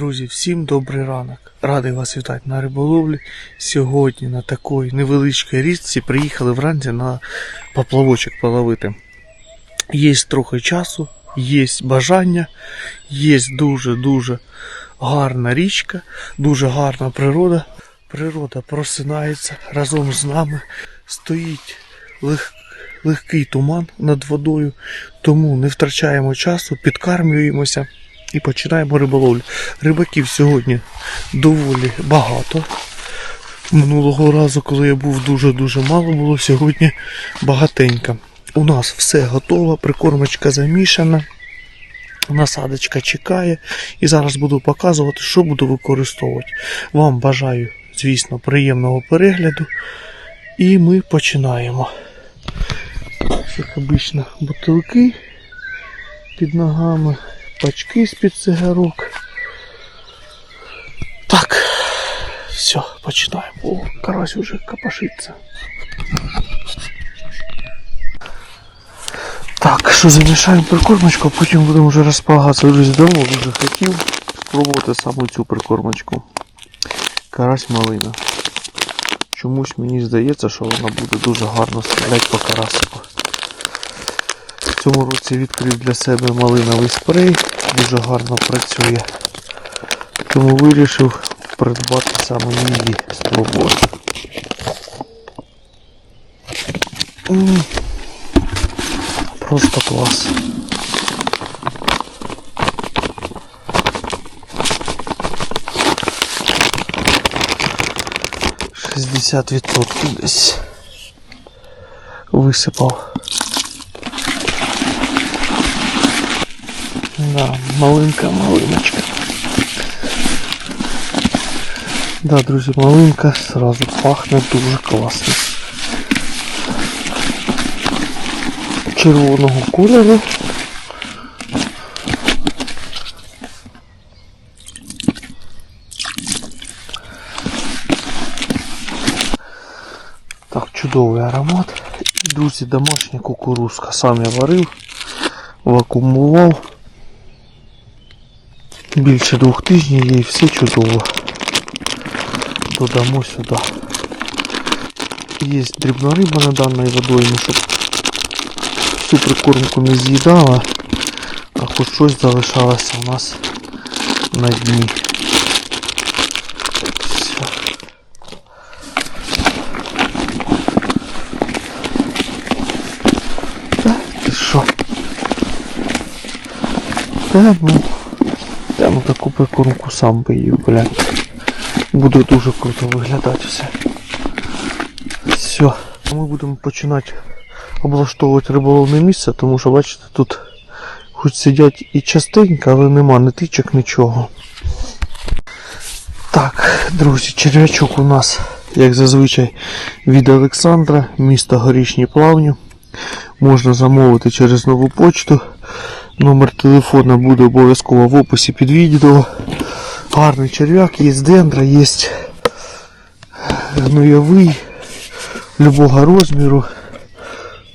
Друзі, всім добрий ранок. Радий вас вітати на риболовлі. Сьогодні на такій невеличкій річці приїхали вранці на поплавочок половити. Є трохи часу, є бажання, є дуже-дуже гарна річка, дуже гарна природа. Природа просинається разом з нами. Стоїть лег... легкий туман над водою, тому не втрачаємо часу, підкармлюємося і починаємо риболовлю. Рибаків сьогодні доволі багато. Минулого разу, коли я був дуже-дуже мало було, сьогодні багатенько. У нас все готово, прикормочка замішана, насадочка чекає. І зараз буду показувати, що буду використовувати. Вам бажаю, звісно, приємного перегляду. І ми починаємо. Як обично, бутилки під ногами, пачки з-під цигарок. Так, все, починаємо. О, карась уже копошиться. Так, що замішаємо прикормочку, а потім будемо вже розполагатися. Друзі, давно дуже хотів спробувати саме цю прикормочку. Карась малина. Чомусь мені здається, що вона буде дуже гарно стріляти по карасику. В цьому році відкрив для себе малиновий спрей, дуже гарно працює. Тому вирішив придбати саме її спробувати. Просто клас. Шістдесят відсотків десь висипав. Да, малинка, малиночка. Да, друзі, малинка сразу пахне дуже класно. Червоного кольору. Так, чудовий аромат. Друзі, домашня кукурузка. Сам я варив, вакуумував. Більше двох тижнів є все чудово. Додамо сюди. Є дрібна риба на даній водоймі, щоб всю прикормку не з'їдала, а хоч щось залишалося у нас на дні. Все. Та ти що? Та ну. Я ну таку прикормку сам би їв, блядь. Буде дуже круто виглядати все. Все. Ми будемо починати облаштовувати риболовне місце, тому що бачите, тут хоч сидять і частенько, але нема ні тичок, нічого. Так, друзі, черв'ячок у нас, як зазвичай, від Олександра, місто Горішні Плавню. Можна замовити через нову почту. Номер телефона буде обов'язково в описі під відео. Гарний черв'як, є дендра, є гноєвий любого розміру.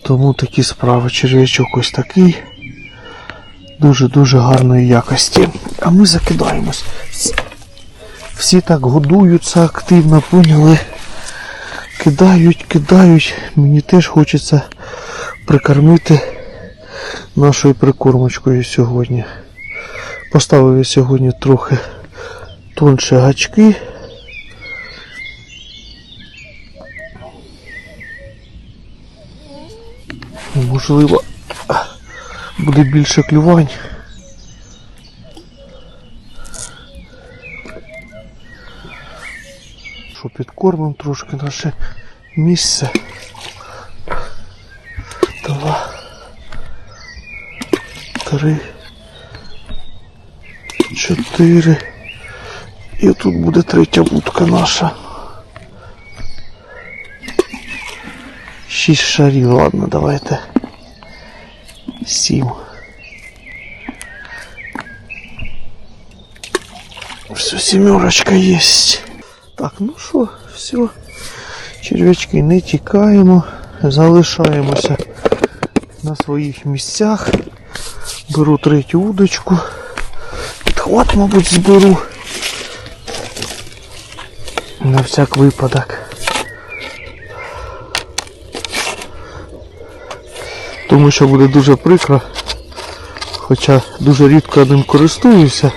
Тому такі справи. Черв'ячок ось такий. Дуже-дуже гарної якості. А ми закидаємось. Всі так годуються активно, поняли? Кидають, кидають. Мені теж хочеться прикормити нашою прикормочкою сьогодні. Поставив я сьогодні трохи тонше гачки. Можливо, буде більше клювань. Що підкормимо трошки наше місце. Три, чотири. І тут буде третя будка наша. Шість шарів, ладно, давайте. Сім. Все, сімерочка есть. Так, ну що, все. Черв'ячки не тікаємо, залишаємося на своїх місцях. Беру третю удочку. Підхват, мабуть, зберу. На всяк випадок. Тому що буде дуже прикро. Хоча дуже рідко ним користуюся.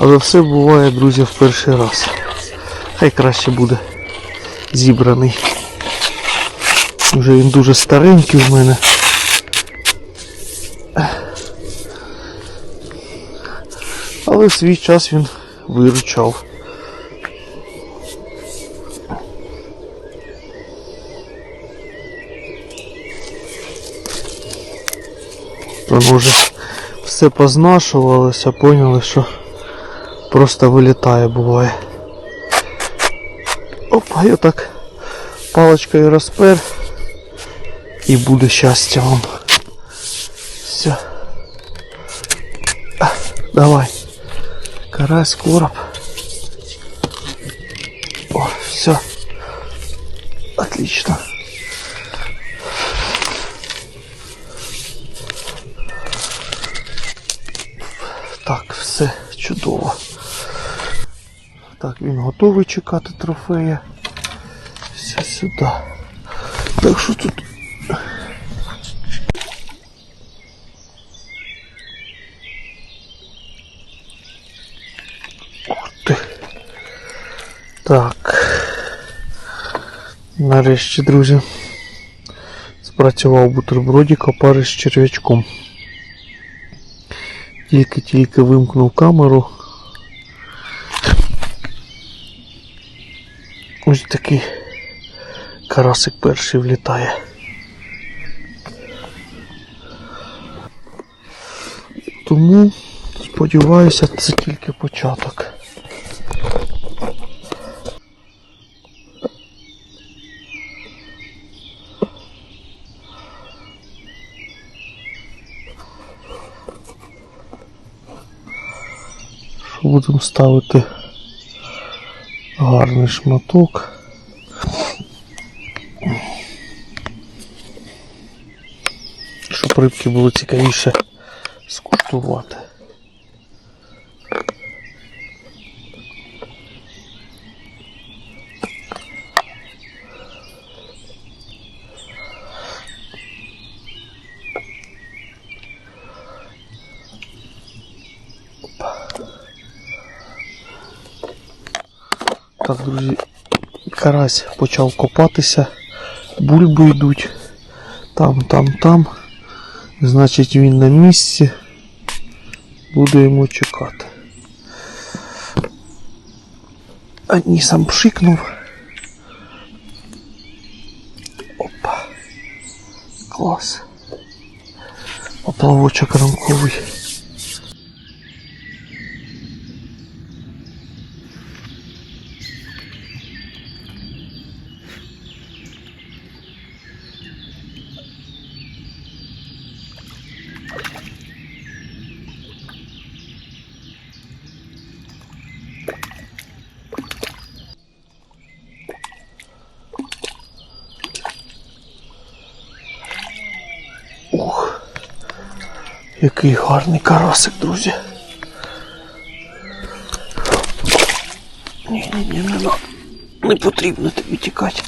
Але все буває, друзі, в перший раз. Хай краще буде зібраний. Вже він дуже старенький в мене. Але свій час він виручав. Воно вже все познашувалося, поняли, що просто вилітає буває. Опа, і отак паличкою розпер і буде щастя вам. Все. Давай. Карась, короб. О, все. Отлично. Так, все чудово. Так, він готовий чекати трофея. Все сюди. Так що тут. Нарешті, друзі. Спрацював бутербродик опари з черв'ячком. Тільки-тільки вимкнув камеру. Ось такий карасик перший влітає. Тому сподіваюся, це тільки початок. Будемо ставити гарний шматок. Щоб рибки було цікавіше скуштувати. Так, друзі, карась почав копатися, бульби йдуть. Там, там, там. Значить він на місці. Буду йому чекати. А ні, сам пшикнув. Опа. Клас. Поплавочок ранковий. Який гарний карасик, друзі. Ні, ні, ні, не, не потрібно тобі тікати.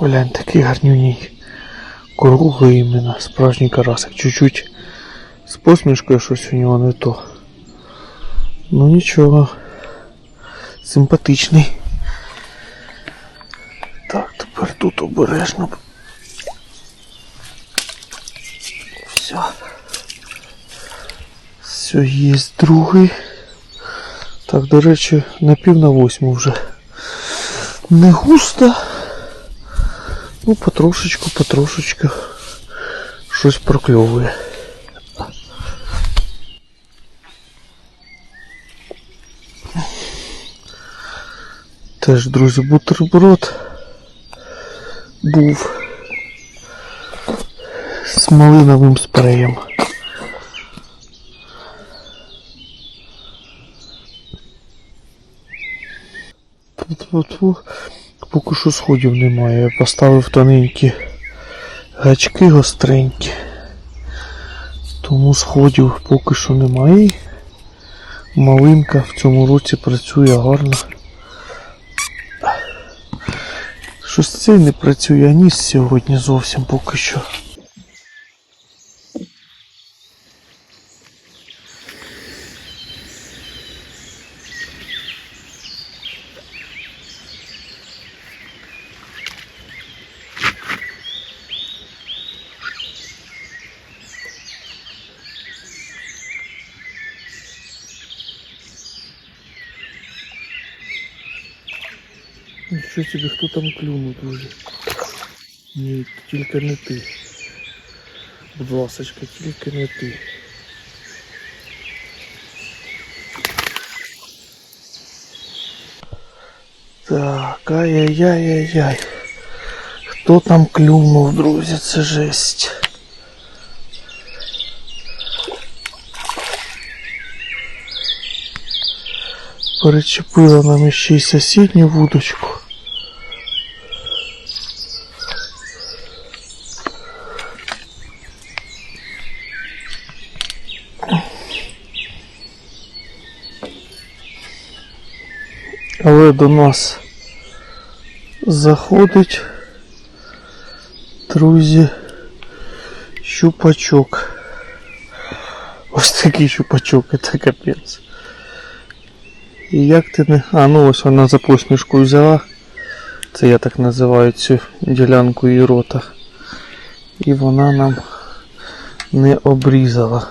Глянь, такий гарнюній. Круглий іменно, справжній карасик. Чуть-чуть з посмішкою щось у нього не то. Ну нічого. Симпатичний. Так, тепер тут обережно. Все. Все, є другий. Так, до речі, на пів на восьму вже. Не густо. Ну, потрошечку, потрошечку. Щось прокльовує. Теж, друзі, бутерброд був з малиновим спреєм. Тьфу-тьфу-тьфу. Поки що сходів немає. Я поставив тоненькі гачки гостренькі. Тому сходів поки що немає. Малинка в цьому році працює гарно. Щось цей не працює, ніс сьогодні зовсім поки що. Нічого собі, хто там клюнув, друзі. Ні, тільки не ти. Будь ласочка, тільки не ти. Так, ай-яй-яй-яй-яй. Хто там клюнув, друзі, це жесть. Перечепила нам ще й сусідню вудочку. Але до нас заходить, друзі, щупачок. Ось такий щупачок, це капець. І як ти не. А, ну ось вона за посмішку взяла. Це я так називаю цю ділянку її рота. І вона нам не обрізала.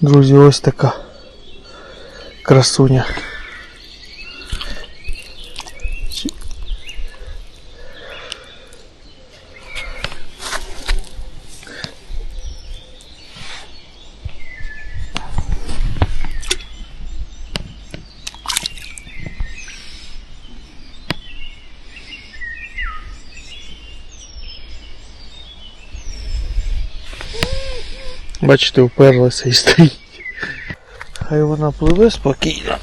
Друзі, ось така красуня. Бачите, вперлася і стоїть. Хай вона пливе спокійно.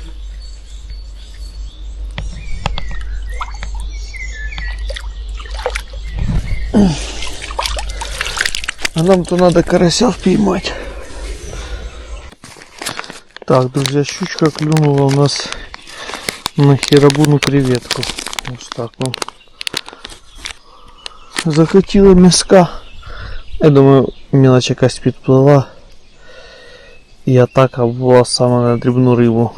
А нам то надо карася впіймати. Так, друзья, щучка клюнула у нас на херабуну креветку. Ось так, ну. Захотіла міска. Я думаю, мелочь якась підплила. І атака була саме на дрібну рибу.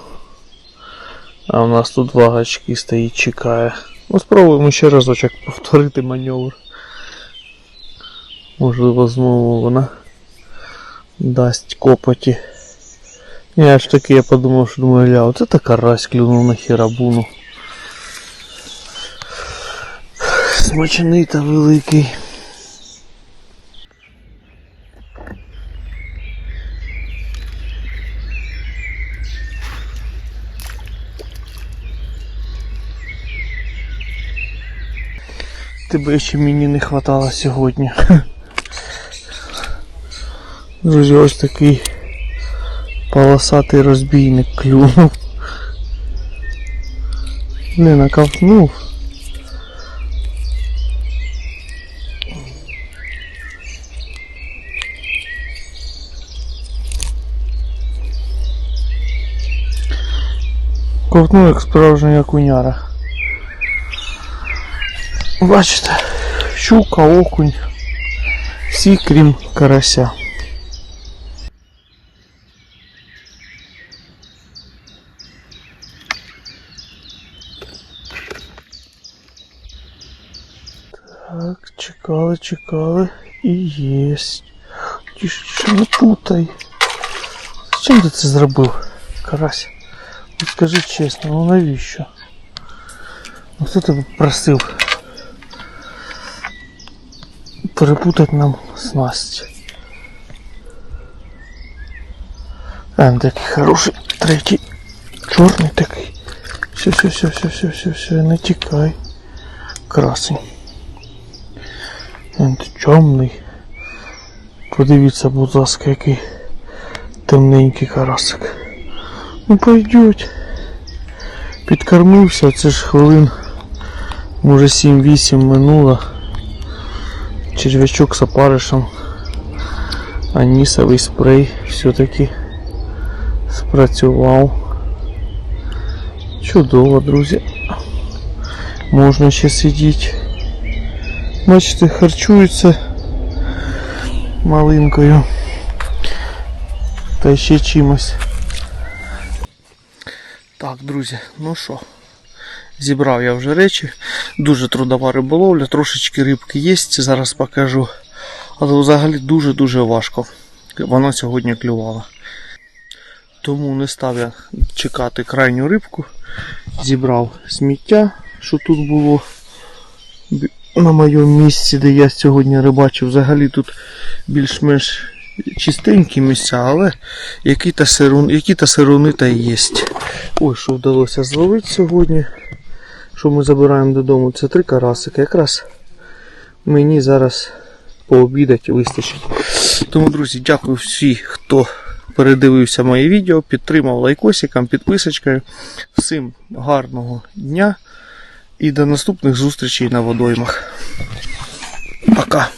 А у нас тут вагочки стоїть, чекає. Ну, спробуємо ще разочок повторити маневр. Можливо, знову вона дасть копоті. Я ж таки я подумав, що думаю, ля, оце така карась клюнув на херабуну. Смачений та великий. Тебе ще мені не хватало сьогодні. Друзі, ось такий полосатий розбійник клюнув. Не наковтнув. Ковтнув як справжня окуняра. Бачите, щука, окунь, всі крім карася. Так, чекали, чекали і єсть. Тише, не путай. Зачем ти це зробив, карась? От скажи чесно, ну навіщо? Ну хто тебе просив? Перепутать нам снасть. А, такий хороший, третій, чорний такий. Все, все, все, все, все, все, все, не тікай. Красень. Він темний. Подивіться, будь ласка, який темненький карасик. Ну пойдуть. Підкормився, це ж хвилин, може 7-8 минуло червячок з опаришем Анісовий спрей все-таки спрацював. Чудово, друзі. Можна ще сидіти. Бачите, харчуються малинкою. Та ще чимось. Так, друзі, ну що, Зібрав я вже речі. Дуже трудова риболовля, трошечки рибки є, зараз покажу. Але взагалі дуже-дуже важко. Вона сьогодні клювала. Тому не став я чекати крайню рибку. Зібрав сміття, що тут було на моєму місці, де я сьогодні рибачив. Взагалі тут більш-менш чистенькі місця, але які-то сирун, які-то сируни та є. Ой, що вдалося зловити сьогодні. Що ми забираємо додому? Це три карасики. Якраз мені зараз пообідати вистачить. Тому, друзі, дякую всім, хто передивився моє відео, підтримав лайкосиком, підписочкою. Всім гарного дня і до наступних зустрічей на водоймах. Пока.